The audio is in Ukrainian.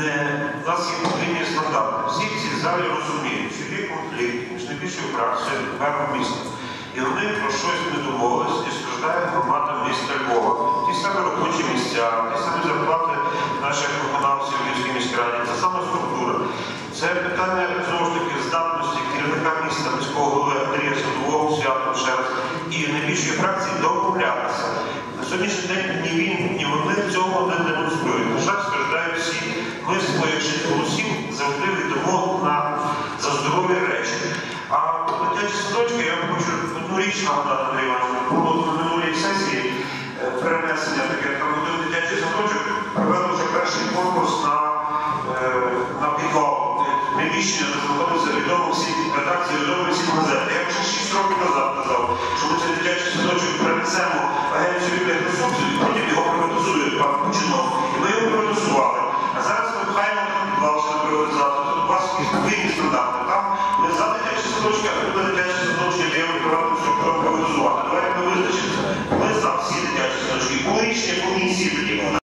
у нас є потрібні стандарти. Всі в цій залі розуміють, що є конфлікт між найбільшою фракцією і міста. І вони про щось не домовились і страждає громада міста Львова. Ті самі робочі місця, ті самі зарплати наших виконавців в Львівській міськраді, та сама структура. Це питання знову ж таки здатності керівника міста міського голови Андрія Садового святом ще і найбільшої фракції домовлятися. На сьогоднішній день ні він, ні вони цього не демонструють. На жаль, страждають всі. Ми своїх шість голосів завжди віддамо на за здорові речі. А про дитячі садочки я хочу одну річ нагадати, Андрій Іванович. Було на минулій сесії е, перенесення таке, там один дитячий садочок провели вже перший конкурс на, е, на підвал. Приміщення де знаходиться відомо всі редакції, відомо всі газети. Я вже 6 років назад казав, що ми цей дитячий садочок перенесемо в агенцію для ресурсів, потім його приватизує пан Кучинов. І ми його приватизували. А зараз ми пхаємо там підвал на приватизацію. Тут у вас винні стандарти.